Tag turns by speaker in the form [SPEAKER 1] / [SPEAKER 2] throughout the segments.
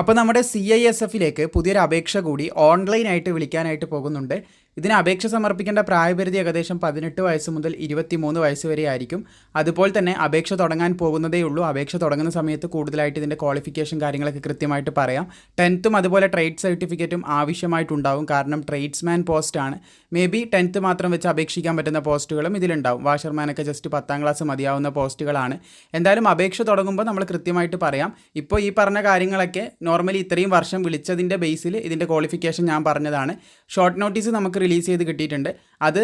[SPEAKER 1] അപ്പോൾ നമ്മുടെ C I S എഫിലേക്ക് പുതിയൊരു അപേക്ഷ കൂടി ഓൺലൈനായിട്ട് വിളിക്കാനായിട്ട് പോകുന്നുണ്ട്. ഇതിന് അപേക്ഷ സമർപ്പിക്കേണ്ട പ്രായപരിധി ഏകദേശം പതിനെട്ട് വയസ്സ് മുതൽ ഇരുപത്തിമൂന്ന് വയസ്സ് വരെ ആയിരിക്കും അതുപോലെ തന്നെ അപേക്ഷ തുടങ്ങാൻ പോകുന്നതേ ഉള്ളൂ. അപേക്ഷ തുടങ്ങുന്ന സമയത്ത് കൂടുതലായിട്ട് ഇതിന്റെ ക്വാളിഫിക്കേഷൻ കാര്യങ്ങളൊക്കെ കൃത്യമായിട്ട് പറയാം. ടെൻത്തും അതുപോലെ ട്രേഡ് സർട്ടിഫിക്കറ്റും ആവശ്യമായിട്ടുണ്ടാവും. കാരണം ട്രേഡ്സ്മാൻ പോസ്റ്റാണ് മേ ബി ടെൻത്ത് മാത്രം വെച്ച് അപേക്ഷിക്കാൻ പറ്റുന്ന പോസ്റ്റുകളും ഇതിലുണ്ടാവും. വാഷർമാനൊക്കെ ജസ്റ്റ് പത്താം ക്ലാസ് മതിയാവുന്ന പോസ്റ്റുകളാണ് എന്തായാലും അപേക്ഷ തുടങ്ങുമ്പോൾ നമ്മൾ കൃത്യമായിട്ട് പറയാം. ഇപ്പോൾ ഈ പറഞ്ഞ കാര്യങ്ങളൊക്കെ നോർമലി ഇത്രയും വർഷം വിളിച്ചതിന്റെ ബേസിൽ ഇതിന്റെ ക്വാളിഫിക്കേഷൻ ഞാൻ പറഞ്ഞതാണ്. ഷോർട്ട് നോട്ടീസ് നമുക്ക് റിലീസ് ചെയ്ത് കിട്ടിയിട്ടുണ്ട്. അത്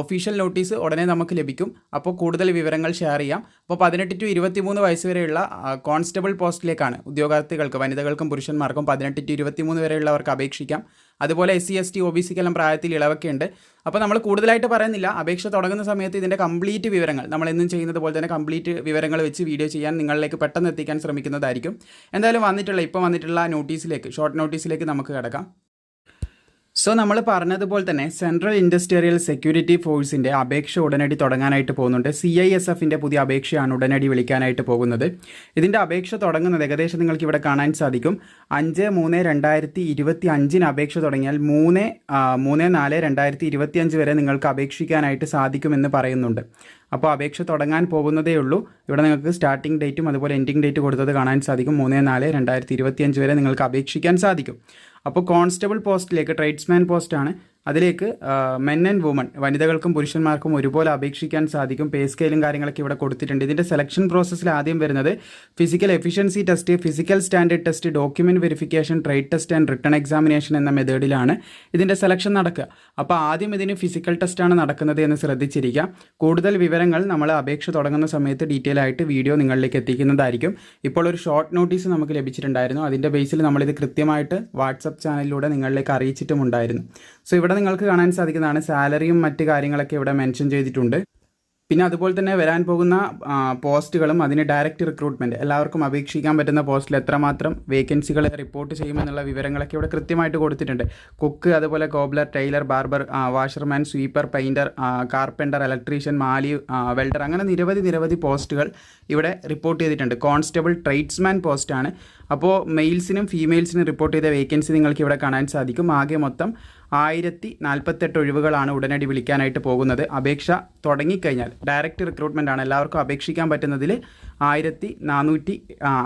[SPEAKER 1] ഒഫീഷ്യൽ നോട്ടീസ് ഉടനെ നമുക്ക് ലഭിക്കും. അപ്പോൾ കൂടുതൽ വിവരങ്ങൾ ഷെയർ ചെയ്യാം. അപ്പോൾ പതിനെട്ട് ടു ഇരുപത്തിമൂന്ന് വയസ്സ് വരെയുള്ള കോൺസ്റ്റബിൾ പോസ്റ്റിലേക്കാണ് ഉദ്യോഗാർത്ഥികൾക്ക് വനിതകൾക്കും പുരുഷന്മാർക്കും പതിനെട്ട് ടു ഇരുപത്തിമൂന്ന് വരെയുള്ളവർക്ക് അപേക്ഷിക്കാം. അതുപോലെ S C S T O B സിക്കെല്ലാം പ്രായത്തിൽ ഇളവൊക്കെ ഉണ്ട്. അപ്പോൾ നമ്മൾ കൂടുതലായിട്ട് പറയുന്നില്ല. അപേക്ഷ തുടങ്ങുന്ന സമയത്ത് ഇതിന്റെ കംപ്ലീറ്റ് വിവരങ്ങൾ നമ്മൾ എന്നും ചെയ്യുന്നത് പോലെ തന്നെ കംപ്ലീറ്റ് വിവരങ്ങൾ വെച്ച് വീഡിയോ ചെയ്യാൻ നിങ്ങളിലേക്ക് പെട്ടെന്ന് എത്തിക്കാൻ ശ്രമിക്കുന്നതായിരിക്കും. എന്തായാലും വന്നിട്ടുള്ള ഇപ്പോൾ വന്നിട്ടുള്ള നോട്ടീസിലേക്ക് ഷോർട്ട് നോട്ടീസിലേക്ക് നമുക്ക് കിടക്കാം. സോ നമ്മൾ പറഞ്ഞതുപോലെ തന്നെ സെൻട്രൽ ഇൻഡസ്ട്രിയൽ സെക്യൂരിറ്റി ഫോഴ്സിന്റെ അപേക്ഷ ഉടനടി തുടങ്ങാനായിട്ട് പോകുന്നുണ്ട്. സി ഐ എസ് എഫിന്റെ പുതിയ അപേക്ഷയാണ് ഉടനടി വിളിക്കാനായിട്ട് പോകുന്നത്. ഇതിന്റെ അപേക്ഷ തുടങ്ങുന്നത് ഏകദേശം നിങ്ങൾക്ക് ഇവിടെ കാണാൻ സാധിക്കും. അഞ്ച് മൂന്ന് രണ്ടായിരത്തി ഇരുപത്തി അഞ്ചിന് അപേക്ഷ തുടങ്ങിയാൽ മൂന്ന് മൂന്ന് നാല് രണ്ടായിരത്തി ഇരുപത്തി അഞ്ച് വരെ നിങ്ങൾക്ക് അപേക്ഷിക്കാനായിട്ട് സാധിക്കുമെന്ന് പറയുന്നുണ്ട്. അപ്പോൾ അപേക്ഷ തുടങ്ങാൻ പോകുന്നതേ ഉള്ളൂ. ഇവിടെ നിങ്ങൾക്ക് സ്റ്റാർട്ടിംഗ് ഡേറ്റും അതുപോലെ എൻഡിങ് ഡേറ്റ് കൊടുത്തത് കാണാൻ സാധിക്കും. മൂന്ന് നാല് രണ്ടായിരത്തി ഇരുപത്തി അഞ്ച് വരെ നിങ്ങൾക്ക് അപേക്ഷിക്കാൻ സാധിക്കും. അപ്പോൾ കോൺസ്റ്റബിൾ പോസ്റ്റിലേക്ക് ട്രേഡ്സ്മാൻ പോസ്റ്റാണ്. അതിലേക്ക് മെൻ ആൻഡ് വുമൺ വനിതകൾക്കും പുരുഷന്മാർക്കും ഒരുപോലെ അപേക്ഷിക്കാൻ സാധിക്കും. പേ സ്കെയിലും കാര്യങ്ങളൊക്കെ ഇവിടെ കൊടുത്തിട്ടുണ്ട്. ഇതിന്റെ സെലക്ഷൻ പ്രോസസ്സിൽ ആദ്യം വരുന്നത് physical efficiency test physical standard test document verification trade test and written examination എന്ന മെത്തേഡിലാണ് ഇതിന്റെ സെലക്ഷൻ നടക്കുക. അപ്പോൾ ആദ്യം ഇതിന് ഫിസിക്കൽ ടെസ്റ്റാണ് നടക്കുന്നത് എന്ന് ശ്രദ്ധിച്ചിരിക്കുക കൂടുതൽ വിവരങ്ങൾ നമ്മൾ അപേക്ഷ തുടങ്ങുന്ന സമയത്ത് ഡീറ്റെയിൽ ആയിട്ട് വീഡിയോ നിങ്ങളിലേക്ക് എത്തിക്കുന്നതായിരിക്കും. ഇപ്പോൾ ഒരു ഷോർട്ട് നോട്ടീസ് നമുക്ക് ലഭിച്ചിട്ടുണ്ടായിരുന്നു. അതിന്റെ ബേസിൽ നമ്മളിത് കൃത്യമായിട്ട് വാട്സപ്പ് ചാനലിലൂടെ നിങ്ങളിലേക്ക് അറിയിച്ചിട്ടുമുണ്ടായിരുന്നു. സോ ഇവിടെ നിങ്ങൾക്ക് കാണാൻ സാധിക്കുന്നതാണ് സാലറിയും മറ്റു കാര്യങ്ങളൊക്കെ ഇവിടെ മെൻഷൻ ചെയ്തിട്ടുണ്ട്. പിന്നെ അതുപോലെ തന്നെ വരാൻ പോകുന്ന പോസ്റ്റുകളും അതിന് ഡയറക്റ്റ് റിക്രൂട്ട്മെന്റ് എല്ലാവർക്കും അപേക്ഷിക്കാൻ പറ്റുന്ന പോസ്റ്റിൽ എത്രമാത്രം വേക്കൻസികൾ റിപ്പോർട്ട് ചെയ്യുമെന്നുള്ള വിവരങ്ങളൊക്കെ ഇവിടെ കൃത്യമായിട്ട് കൊടുത്തിട്ടുണ്ട്. കുക്ക് അതുപോലെ cobbler tailor barber washerman sweeper painter carpenter electrician mali welder അങ്ങനെ നിരവധി നിരവധി പോസ്റ്റുകൾ ഇവിടെ റിപ്പോർട്ട് ചെയ്തിട്ടുണ്ട്. കോൺസ്റ്റബിൾ ട്രേഡ്സ്മാൻ പോസ്റ്റാണ് അപ്പോൾ മെയിൽസിനും ഫീമെയിൽസിനും റിപ്പോർട്ട് ചെയ്ത വേക്കൻസി നിങ്ങൾക്ക് ഇവിടെ കാണാൻ സാധിക്കും. ആകെ മൊത്തം ആയിരത്തി നാൽപ്പത്തെട്ട് ഒഴിവുകളാണ് ഉടനടി വിളിക്കാനായിട്ട് പോകുന്നത്. അപേക്ഷ തുടങ്ങിക്കഴിഞ്ഞാൽ ഡയറക്റ്റ് റിക്രൂട്ട്മെന്റ് ആണ്. എല്ലാവർക്കും അപേക്ഷിക്കാൻ പറ്റുന്നതിൽ ആയിരത്തി നാനൂറ്റി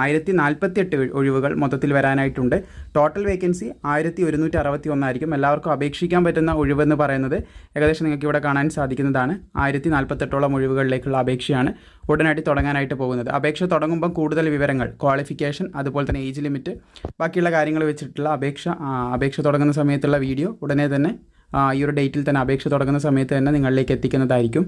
[SPEAKER 1] ആയിരത്തി നാൽപ്പത്തിയെട്ട് ഒഴിവുകൾ മൊത്തത്തിൽ വരാനായിട്ടുണ്ട്. ടോട്ടൽ വേക്കൻസി ആയിരത്തി ഒരുന്നൂറ്റി അറുപത്തി ഒന്നായിരിക്കും എല്ലാവർക്കും അപേക്ഷിക്കാൻ പറ്റുന്ന ഒഴിവെന്ന് പറയുന്നത് ഏകദേശം നിങ്ങൾക്ക് ഇവിടെ കാണാൻ സാധിക്കുന്നതാണ്. ആയിരത്തി നാൽപ്പത്തെട്ടോളം ഒഴിവുകളിലേക്കുള്ള അപേക്ഷയാണ് ഉടനടി തുടങ്ങാനായിട്ട് പോകുന്നത്. അപേക്ഷ തുടങ്ങുമ്പോൾ കൂടുതൽ വിവരങ്ങൾ ക്വാളിഫിക്കേഷൻ അതുപോലെ തന്നെ ഏജ് ലിമിറ്റ് ബാക്കിയുള്ള കാര്യങ്ങൾ വെച്ചിട്ടുള്ള അപേക്ഷ അപേക്ഷ തുടങ്ങുന്ന സമയത്തുള്ള വീഡിയോ ഉടനെ തന്നെ ഈ ഒരു ഡേറ്റിൽ തന്നെ അപേക്ഷ തുടങ്ങുന്ന സമയത്ത് തന്നെ നിങ്ങളിലേക്ക് എത്തിക്കുന്നതായിരിക്കും.